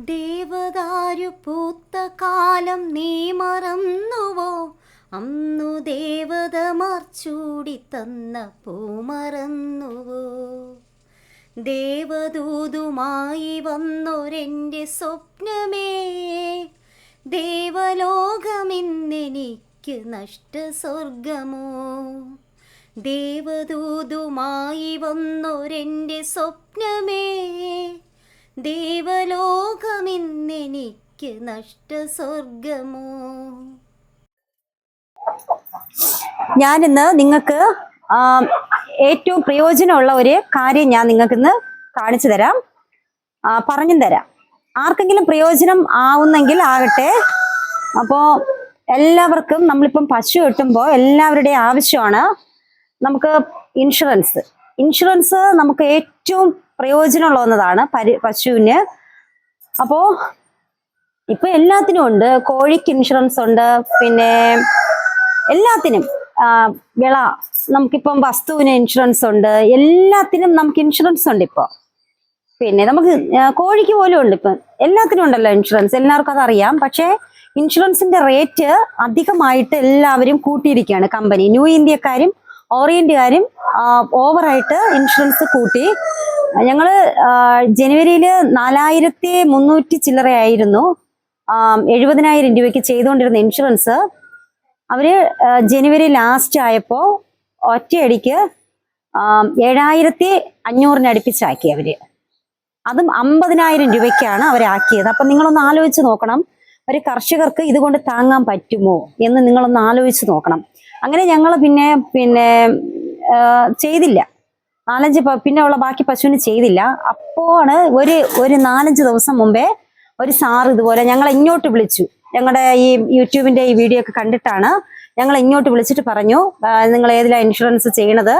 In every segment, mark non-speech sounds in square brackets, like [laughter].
ദേവദാരു പൂത്ത കാലം നീ മറന്നുവോ? അന്നു ദേവത മർച്ചൂടി തന്ന പൂ മറന്നുവോ? ദേവദൂതുമായി വന്നൊരെന്റെ സ്വപ്നമേ. ദേവലോകമിന്നെനിക്ക് നഷ്ടസ്വർഗമോ ദേവദൂതുമായി വന്നൊരെന്റെ സ്വപ്നമേ. ദേവലോകമിന്നെനിക്ക് നഷ്ടസ്വർഗമോ ഞാനിന്ന് നിങ്ങൾക്ക് ഏറ്റവും പ്രയോജനമുള്ള ഒരു കാര്യം ഞാൻ നിങ്ങൾക്ക് ഇന്ന് കാണിച്ചു തരാം. പറഞ്ഞു തരാം. ആർക്കെങ്കിലും പ്രയോജനം ആവുന്നെങ്കിൽ ആകട്ടെ. അപ്പോൾ എല്ലാവർക്കും നമ്മളിപ്പം പശു കിട്ടുമ്പോൾ എല്ലാവരുടെയും ആവശ്യമാണ് നമുക്ക് ഇൻഷുറൻസ്. ഇൻഷുറൻസ് നമുക്ക് ഏറ്റവും പ്രയോജനമുള്ള ഒന്നതാണ് പരി പശുവിന്. അപ്പോ ഇപ്പൊ എല്ലാത്തിനും ഉണ്ട്. കോഴിക്ക് ഇൻഷുറൻസ് ഉണ്ട്. പിന്നെ എല്ലാത്തിനും വിള നമുക്കിപ്പം വസ്തുവിന് ഇൻഷുറൻസ് ഉണ്ട്. എല്ലാത്തിനും നമുക്ക് ഇൻഷുറൻസ് ഉണ്ട് ഇപ്പോൾ പിന്നെ നമുക്ക് കോഴിക്ക് പോലും ഉണ്ട് ഇപ്പം. എല്ലാത്തിനും ഉണ്ടല്ലോ ഇൻഷുറൻസ് എല്ലാവർക്കും അതറിയാം. പക്ഷേ ഇൻഷുറൻസിന്റെ റേറ്റ് അധികമായിട്ട് എല്ലാവരും കൂട്ടിയിരിക്കുകയാണ് കമ്പനി ന്യൂ ഇന്ത്യക്കാരും ഓറിയന്റുകാരും ഓവറായിട്ട് ഇൻഷുറൻസ് കൂട്ടി. ഞങ്ങൾ ജനുവരിയിൽ നാലായിരത്തി മുന്നൂറ്റി ചില്ലറയായിരുന്നു. എഴുപതിനായിരം രൂപയ്ക്ക് ചെയ്തുകൊണ്ടിരുന്ന ഇൻഷുറൻസ്. അവർ ജനുവരി ലാസ്റ്റ് ആയപ്പോൾ ഒറ്റയടിക്ക് ഏഴായിരത്തി അഞ്ഞൂറിന് അടുപ്പിച്ചാക്കി അവർ. അതും അമ്പതിനായിരം രൂപയ്ക്കാണ് അവരാക്കിയത് അപ്പൊ നിങ്ങളൊന്ന് ആലോചിച്ച് നോക്കണം. ഒരു കർഷകർക്ക് ഇതുകൊണ്ട് താങ്ങാൻ പറ്റുമോ എന്ന് നിങ്ങളൊന്ന് ആലോചിച്ച് നോക്കണം. അങ്ങനെ ഞങ്ങൾ പിന്നെ പിന്നെ ചെയ്തില്ല. നാലഞ്ച് പിന്നെ ഉള്ള ബാക്കി പശുവിന് ചെയ്തില്ല. അപ്പോഴാണ് ഒരു ഒരു നാലഞ്ച് ദിവസം മുമ്പേ ഒരു സാർ ഇതുപോലെ ഞങ്ങളെ ഇങ്ങോട്ട് വിളിച്ചു. ഞങ്ങളുടെ ഈ യൂട്യൂബിന്റെ ഈ വീഡിയോ ഒക്കെ കണ്ടിട്ടാണ് ഞങ്ങൾ ഇങ്ങോട്ട് വിളിച്ചിട്ട് പറഞ്ഞു നിങ്ങൾ ഏതിലാ ഇൻഷുറൻസ് ചെയ്യണത്?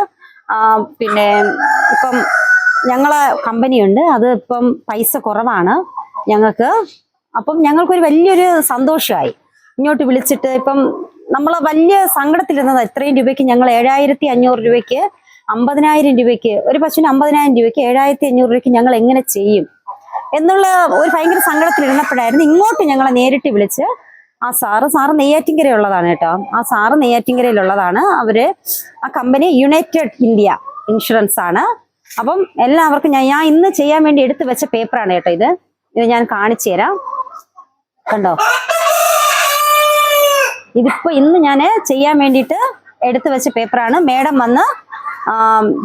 പിന്നെ ഇപ്പം ഞങ്ങളെ കമ്പനിയുണ്ട് അത് ഇപ്പം പൈസ കുറവാണ് ഞങ്ങൾക്ക്. അപ്പം ഞങ്ങൾക്കൊരു വലിയൊരു സന്തോഷമായി ഇങ്ങോട്ട് വിളിച്ചിട്ട് ഇപ്പം നമ്മൾ വലിയ സങ്കടത്തിലിരുന്നത് എത്രയും രൂപയ്ക്ക് ഞങ്ങൾ ഏഴായിരത്തി അഞ്ഞൂറ് രൂപയ്ക്ക് അമ്പതിനായിരം രൂപയ്ക്ക് ഒരു പശുവിന് അമ്പതിനായിരം രൂപയ്ക്ക് ഏഴായിരത്തി അഞ്ഞൂറ് രൂപയ്ക്ക് ഞങ്ങൾ എങ്ങനെ ചെയ്യും? എന്നുള്ള ഒരു ഭയങ്കര സങ്കടത്തിലിരുന്നപ്പോഴായിരുന്നു ഇങ്ങോട്ട് ഞങ്ങളെ നേരിട്ട് വിളിച്ച് ആ സാറ് സാറ് നെയ്യാറ്റിങ്കരയുള്ളതാണ് കേട്ടോ. ആ സാറ് നെയ്യാറ്റിങ്കരയിലുള്ളതാണ് അവർ ആ കമ്പനി യുണൈറ്റഡ് ഇന്ത്യ ഇൻഷുറൻസ് ആണ്. അപ്പം എല്ലാവർക്കും ഞാൻ ഞാൻ ഇന്ന് ചെയ്യാൻ വേണ്ടി എടുത്തു വെച്ച പേപ്പറാണ് കേട്ടോ ഇത്. ഇത് ഞാൻ കാണിച്ചു തരാം. കണ്ടോ? ഇതിപ്പോ ഇന്ന് ഞാൻ ചെയ്യാൻ വേണ്ടിയിട്ട് എടുത്തു വെച്ച പേപ്പറാണ്. മേഡം വന്ന്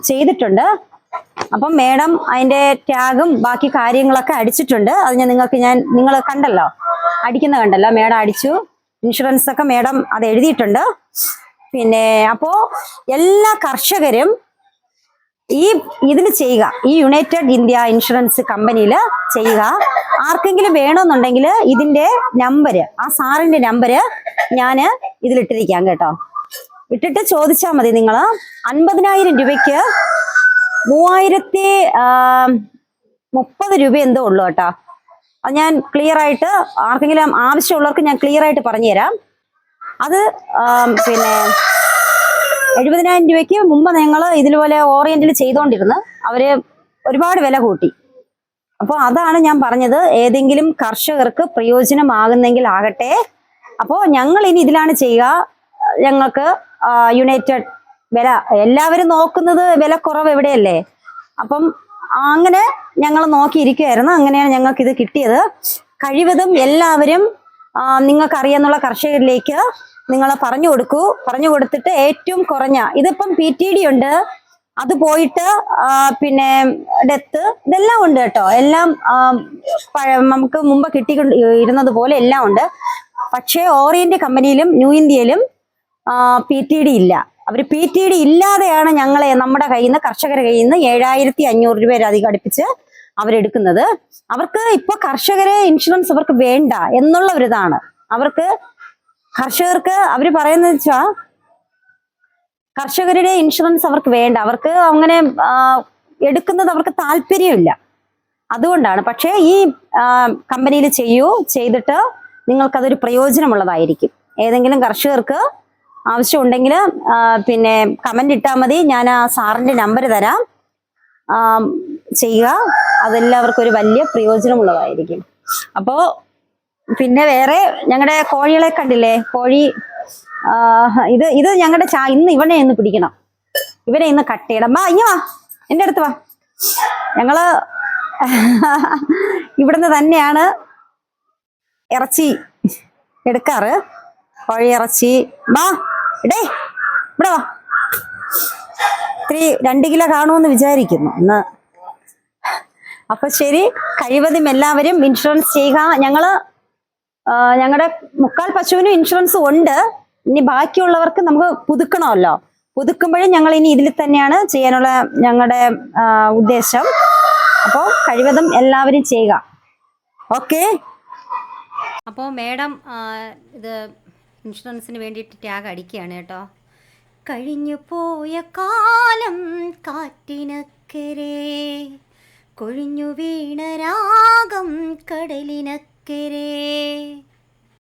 ചെയ്തിട്ടുണ്ട്. അപ്പം മേഡം അതിന്റെ ടാഗും ബാക്കി കാര്യങ്ങളൊക്കെ അടിച്ചിട്ടുണ്ട്. അത് ഞാൻ നിങ്ങൾക്ക് ഞാൻ നിങ്ങൾ കണ്ടല്ലോ. അടിക്കുന്ന കണ്ടല്ലോ. മേഡം അടിച്ചു. ഇൻഷുറൻസ് ഒക്കെ മേഡം അത് എഴുതിയിട്ടുണ്ട്. പിന്നെ അപ്പോ എല്ലാ കർഷകരും ഈ ഇതിൽ ചെയ്യുക. ഈ യുണൈറ്റഡ് ഇന്ത്യ ഇൻഷുറൻസ് കമ്പനിയിൽ ചെയ്യുക. ആർക്കെങ്കിലും വേണമെന്നുണ്ടെങ്കിൽ ഇതിന്റെ നമ്പര് ആ സാറിന്റെ നമ്പര് ഞാൻ ഇതിലിട്ടിരിക്കാം കേട്ടോ. ഇട്ടിട്ട് ചോദിച്ചാൽ മതി നിങ്ങൾ അൻപതിനായിരം രൂപയ്ക്ക് മൂവായിരത്തി മുപ്പത് രൂപ എന്തോ ഉള്ളു കേട്ടോ. അത് ഞാൻ ക്ലിയർ ആയിട്ട് ആർക്കെങ്കിലും ആവശ്യമുള്ളവർക്ക് ഞാൻ ക്ലിയർ ആയിട്ട് പറഞ്ഞുതരാം. അത് പിന്നെ എഴുപതിനായിരം രൂപയ്ക്ക് മുമ്പ് നിങ്ങൾ ഇതുപോലെ ഓറിയന്റിൽ ചെയ്തുകൊണ്ടിരുന്നു അവർ ഒരുപാട് വില കൂട്ടി. അപ്പോൾ അതാണ് ഞാൻ പറഞ്ഞത്. ഏതെങ്കിലും കർഷകർക്ക് പ്രയോജനമാകുന്നെങ്കിൽ ആകട്ടെ. അപ്പോൾ ഞങ്ങൾ ഇനി ഇതിലാണ് ചെയ്യുക. ഞങ്ങൾക്ക് യുണൈറ്റഡ് വില. എല്ലാവരും നോക്കുന്നത് വില കുറവ് എവിടെയല്ലേ? അപ്പം അങ്ങനെ ഞങ്ങൾ നോക്കിയിരിക്കുമായിരുന്നു അങ്ങനെയാണ് ഞങ്ങൾക്ക് ഇത് കിട്ടിയത്. കഴിവതും എല്ലാവരും നിങ്ങൾക്ക് നിങ്ങൾക്കറിയാന്നുള്ള കർഷകരിലേക്ക് നിങ്ങൾ പറഞ്ഞു കൊടുക്കൂ. പറഞ്ഞു കൊടുത്തിട്ട് ഏറ്റവും കുറഞ്ഞ ഇതിപ്പം പി ടി ഡി ഉണ്ട്. അത് പോയിട്ട് പിന്നെ ഡെത്ത് ഇതെല്ലാം ഉണ്ട് കേട്ടോ. എല്ലാം നമുക്ക് മുമ്പ് കിട്ടിക്കൊണ്ട് ഇരുന്നത് പോലെ എല്ലാം ഉണ്ട്. പക്ഷേ ഓറിയന്റ് കമ്പനിയിലും ന്യൂ ഇന്ത്യയിലും പി ടി ഡി ഇല്ല. അവർ പി ടി ഡി ഇല്ലാതെയാണ് ഞങ്ങളെ നമ്മുടെ കയ്യിൽ നിന്ന് കർഷകരുടെ കയ്യിൽ നിന്ന് ഏഴായിരത്തി അഞ്ഞൂറ് രൂപ അധികം അടുപ്പിച്ച് അവരെടുക്കുന്നത്. അവർക്ക് ഇപ്പൊ കർഷകരെ ഇൻഷുറൻസ് അവർക്ക് വേണ്ട എന്നുള്ള ഒരു ഇതാണ്. അവർക്ക് കർഷകർക്ക് അവർ പറയുന്നത് വെച്ചാ കർഷകരുടെ ഇൻഷുറൻസ് അവർക്ക് വേണ്ട. അവർക്ക് അങ്ങനെ എടുക്കുന്നത് അവർക്ക് താല്പര്യമില്ല. അതുകൊണ്ടാണ്. പക്ഷേ ഈ കമ്പനിയിൽ ചെയ്യൂ ചെയ്തിട്ട് നിങ്ങൾക്കതൊരു പ്രയോജനമുള്ളതായിരിക്കും. ഏതെങ്കിലും കർഷകർക്ക് ആവശ്യമുണ്ടെങ്കിൽ പിന്നെ കമന്റ് ഇട്ടാൽ മതി. ഞാൻ ആ സാറിന്റെ നമ്പർ തരാം. ചെയ്യുക. അതെല്ലാവർക്കും ഒരു വലിയ പ്രയോജനമുള്ളതായിരിക്കും. അപ്പോൾ പിന്നെ വേറെ ഞങ്ങളുടെ കോഴികളെ കണ്ടില്ലേ? കോഴി ഇത് ഇത് ഞങ്ങളുടെ ചാ ഇന്ന് ഇവനെ ഇന്ന് പിടിക്കണം. ഇവനെ ഇന്ന് കട്ട് ചെയ്യണം. വാ ഇങ്ങ വാ. എന്റെ അടുത്ത് വാ. ഞങ്ങൾ [laughs] ഇവിടുന്ന് തന്നെയാണ് ഇറച്ചി എടുക്കാറ്. കോഴി ഇറച്ചി. വാ. ഇടേ ഇവിടെ വാ. ഇത്തിരി രണ്ട് കിലോ കാണുമെന്ന് വിചാരിക്കുന്നു. ഇന്ന്. അപ്പൊ ശരി കഴിവതും എല്ലാവരും ഇൻഷുറൻസ് ചെയ്യുക. ഞങ്ങൾ ഞങ്ങളുടെ മുക്കാൽ പശുവിനും ഇൻഷുറൻസ് ഉണ്ട്. ഇനി ബാക്കിയുള്ളവർക്ക് നമുക്ക് പുതുക്കണമല്ലോ. പുതുക്കുമ്പോഴും ഞങ്ങൾ ഇനി ഇതിൽ തന്നെയാണ് ചെയ്യാനുള്ള ഞങ്ങളുടെ ഉദ്ദേശം. അപ്പോൾ കഴിവതും എല്ലാവരും ചെയ്യുക. ഓക്കെ? അപ്പോൾ മേഡം ഇത് ഇൻഷുറൻസിന് വേണ്ടിയിട്ട് ടാഗ് അടിക്കുകയാണ് കേട്ടോ. കഴിഞ്ഞു പോയ കാലം കാറ്റിനക്കരെ കൊഴിഞ്ഞു വീണ രാഗം കടലിനക്കരെ.